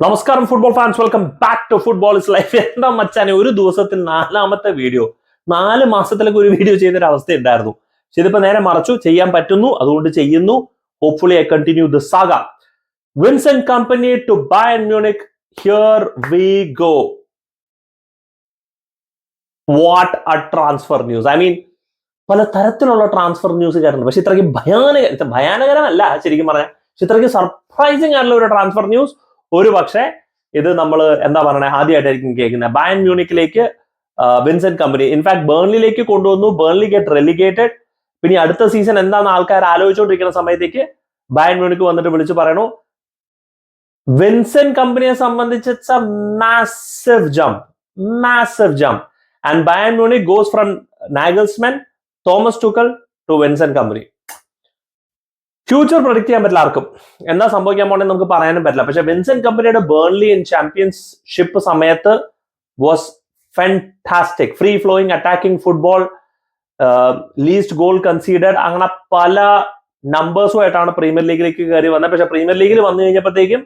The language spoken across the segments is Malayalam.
നമസ്കാരം football fans welcome back to football is life എന്താ മച്ചാനെ ഒരു ദിവസത്തിൽ നാലാമത്തെ വീഡിയോ നാല് മാസത്തിലൊക്കെ ഒരു വീഡിയോ ചെയ്യുന്ന ഒരു അവസ്ഥ ഉണ്ടായിരുന്നു പക്ഷെ ഇതിപ്പോ നേരെ മറച്ചു ചെയ്യാൻ പറ്റുന്നു അതുകൊണ്ട് ചെയ്യുന്നു. Hopefully I continue the saga Vincent Kompany to Bayern Munich here we go what a transfer news I mean പല തരത്തിലുള്ള ട്രാൻസ്ഫർ ന്യൂസ് കയറുന്നുണ്ട് പക്ഷെ ഇത്രയ്ക്ക് ഭയാനക ഭയാനകരമല്ല ശരിക്കും പറഞ്ഞാൽ പക്ഷെ ഇത്രയ്ക്ക് സർപ്രൈസിങ് ആയിട്ടുള്ള ഒരു ട്രാൻസ്ഫർ ന്യൂസ് ഒരു പക്ഷേ ഇത് നമ്മൾ എന്താ പറയണേ? ആദ്യമായിട്ടായിരിക്കും കേൾക്കുന്നത് ബയൻ മ്യൂണിക്കിലേക്ക് വിൻസെന്റ് കമ്പനി ഇൻഫാക്ട് ബേൺലിയിലേക്ക് കൊണ്ടുവന്നു. ബേൺലി ഗെറ്റ് റെലിഗേറ്റഡ് പിന്നെ അടുത്ത സീസൺ എന്താണെന്ന് ആൾക്കാർ ആലോചിച്ചുകൊണ്ടിരിക്കുന്ന സമയത്തേക്ക് ബയൻ മ്യൂണിക്ക് വന്നിട്ട് വിളിച്ചു പറയണു. വിൻസെന്റ് കമ്പനിയെ സംബന്ധിച്ച് a massive jump massive jump and Bayern Munich goes from Nagelsmann Thomas Tuchel to Vincent Kompany future predict ചെയ്യാൻ പറ്റില്ല ആർക്കും. എന്താ സംഭവിക്കാൻ പോണെന്ന് നമുക്ക് പറയാനും പറ്റില്ല. പക്ഷെ വിൻസെന്റ് കമ്പനിയുടെ ബേൺലി ഇൻ ചാമ്പ്യൻഷിപ്പ് സമയത്ത് was fantastic free flowing attacking football least goal conceded അങ്ങനെ പല നമ്പേഴ്സുമായിട്ടാണ് പ്രീമിയർ ലീഗിലേക്ക് കയറി വന്നത്. പക്ഷെ പ്രീമിയർ ലീഗിൽ വന്നു കഴിഞ്ഞപ്പോഴത്തേക്കും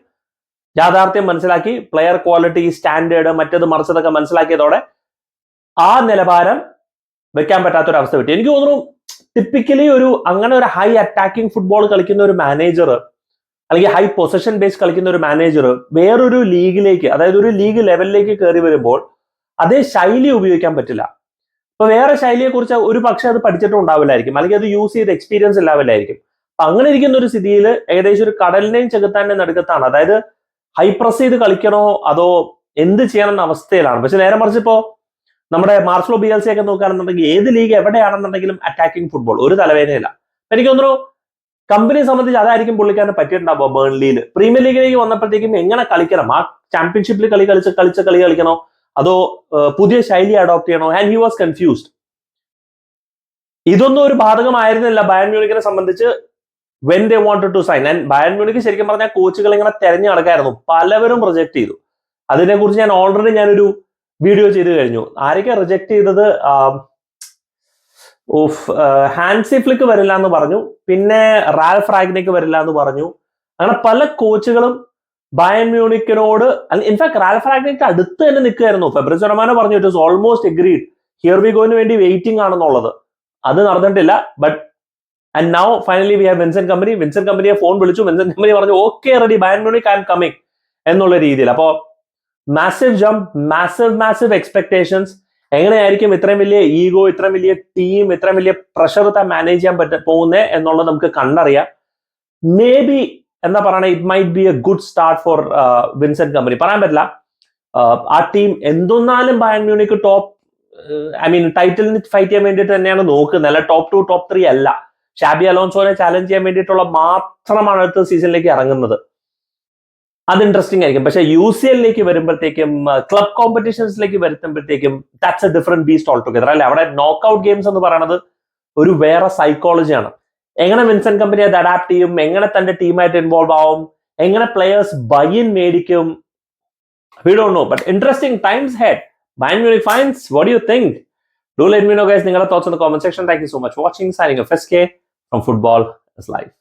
യാഥാർത്ഥ്യം മനസ്സിലാക്കി പ്ലെയർ ക്വാളിറ്റി സ്റ്റാൻഡേർഡ് മറ്റേത് മറിച്ചതൊക്കെ മനസ്സിലാക്കിയതോടെ ആ നിലവാരം വെക്കാൻ പറ്റാത്തൊരവസ്ഥ പറ്റി എനിക്ക് തോന്നുന്നു ടിപ്പിക്കലി ഒരു അങ്ങനെ ഒരു ഹൈ അറ്റാക്കിംഗ് ഫുട്ബോൾ കളിക്കുന്ന ഒരു മാനേജർ അല്ലെങ്കിൽ ഹൈ പൊസിഷൻ ബേസ് കളിക്കുന്ന ഒരു മാനേജർ വേറൊരു ലീഗിലേക്ക് അതായത് ഒരു ലീഗ് ലെവലിലേക്ക് കയറി വരുമ്പോൾ അതേ ശൈലി ഉപയോഗിക്കാൻ പറ്റില്ല. ഇപ്പൊ വേറെ ശൈലിയെ കുറിച്ച് ഒരു പക്ഷെ അത് പഠിച്ചിട്ടും ഉണ്ടാവില്ലായിരിക്കും. അല്ലെങ്കിൽ അത് യൂസ് ചെയ്ത് എക്സ്പീരിയൻസ് ഇല്ലാവില്ലായിരിക്കും. അപ്പൊ അങ്ങനെ ഇരിക്കുന്ന ഒരു സ്ഥിതിയിൽ ഏകദേശം ഒരു കടലിനെയും ചെകുത്താന്റെ നടുക്കത്താണ്. അതായത് ഹൈ പ്രസ് ചെയ്ത് കളിക്കണോ അതോ എന്ത് ചെയ്യണം എന്ന അവസ്ഥയിലാണ്. പക്ഷെ നേരെ മറിച്ച് നമ്മുടെ മാർസലോ ബി എൽ സി ഒക്കെ നോക്കുകയാണെന്നുണ്ടെങ്കിൽ ഏത് ലീഗ് എവിടെയാണെന്നുണ്ടെങ്കിലും അറ്റാക്കിംഗ് ഫുട്ബോൾ ഒരു തലവേദനയില്ല. എനിക്ക് തോന്നുന്നു കമ്പനിയെ സംബന്ധിച്ച് അതായിരിക്കും പുള്ളിക്കാരന് പറ്റിയിട്ടുണ്ടാവുക ബേൺലിയിൽ പ്രീമിയർ ലീഗിലേക്ക് വന്നപ്പോഴത്തേക്കും എങ്ങനെ കളിക്കണം? ആ ചാമ്പ്യൻഷിപ്പിൽ കളി കളിച്ച് കളിച്ച കളി കളിക്കണോ? അതോ പുതിയ ശൈലി അഡോപ്റ്റ് ചെയ്യണോ? ആൻഡ് ഹി വാസ് കൺഫ്യൂസ്ഡ് ഇതൊന്നും ഒരു ബാധകമായിരുന്നില്ല ബയൺ മ്യൂണിക്കിനെ സംബന്ധിച്ച് when they wanted to sign and Bayern Munich ശരിക്കും പറഞ്ഞാൽ കോച്ചുകൾ ഇങ്ങനെ തെരഞ്ഞു നടക്കായിരുന്നു. പലവരും പ്രൊജക്ട് ചെയ്തു. അതിനെക്കുറിച്ച് ഞാൻ ഓൾറെഡി ഞാനൊരു വീഡിയോ ചെയ്ത് കഴിഞ്ഞു. ആരൊക്കെ റിജക്ട് ചെയ്തത്? ഓഫ് ഹാൻസി ഫ്ലിക്ക് വരില്ല എന്ന് പറഞ്ഞു. പിന്നെ റാൽ ഫ്രാഗ്നിക്ക് വരില്ല എന്ന് പറഞ്ഞു. അങ്ങനെ പല കോച്ചുകളും ബയൻ മ്യൂണിക്കിനോട് ഇൻഫാക്ട് റാൽ ഫ്രാഗ്നിക്ക് അടുത്ത് തന്നെ നിൽക്കുകയായിരുന്നു. ഫെബ്രുവരി ശതമാനം പറഞ്ഞു it is almost agreed here we ഗോയിന് വേണ്ടി വെയിറ്റിംഗ് ആണെന്നുള്ളത്. അത് നടന്നിട്ടില്ല. But and now finally we have Vincent Kompany Vincent കമ്പനിയെ ഫോൺ വിളിച്ചു. വിൻസെന്റ് കമ്പനി പറഞ്ഞു okay ready Bayern Munich I'm coming എന്നുള്ള രീതിയിൽ. അപ്പോൾ massive jump massive massive expectations എങ്ങനെയായിരിക്കും ഇത്രയും വലിയ ഈഗോ ഇത്രയും വലിയ ടീം ഇത്രയും വലിയ പ്രഷർ താൻ മാനേജ് ചെയ്യാൻ പറ്റ പോകുന്നത് എന്നുള്ളത് നമുക്ക് കണ്ടറിയാം. മേ ബി എന്താ പറയണേ it might be a good start for Vincent Kompany പറയാൻ പറ്റില്ല. ആ team എന്തൊന്നാലും Bayern Munich top I mean ടൈറ്റിലിന് fight ചെയ്യാൻ വേണ്ടിയിട്ട് തന്നെയാണ് നോക്കുന്നത്. അല്ല ടോപ്പ് ടു ടോപ്പ് ത്രീ അല്ല. ഷാബി അലോൺസോനെ ചാലഞ്ച് ചെയ്യാൻ വേണ്ടിയിട്ടുള്ള മാത്രമാണ് അടുത്ത സീസണിലേക്ക് ഇറങ്ങുന്നത്. അത് ഇൻട്രസ്റ്റിംഗ് ആയിരിക്കും. പക്ഷെ യു സി എല്ലിലേക്ക് വരുമ്പോഴത്തേക്കും ക്ലബ് കോമ്പറ്റീഷൻസിലേക്ക് വരുത്തുമ്പോഴത്തേക്കും that's a different beast all together അല്ലെ? അവിടെ നോക്കൌട്ട് ഗെയിംസ് എന്ന് പറയുന്നത് ഒരു വേറെ സൈക്കോളജിയാണ് എങ്ങനെ വിൻസെന്റ് കമ്പനി അത് അഡാപ്റ്റ് ചെയ്യും? എങ്ങനെ തന്റെ ടീമായിട്ട് ഇൻവോൾവ് ആവും? എങ്ങനെ പ്ലെയേഴ്സ് ബൈൻ മേടിക്കും? We don't know but interesting times ahead Bayern Munich fines what you think do let me know guys നിങ്ങളുടെ thoughts in comment section thank you so much watching signing from football life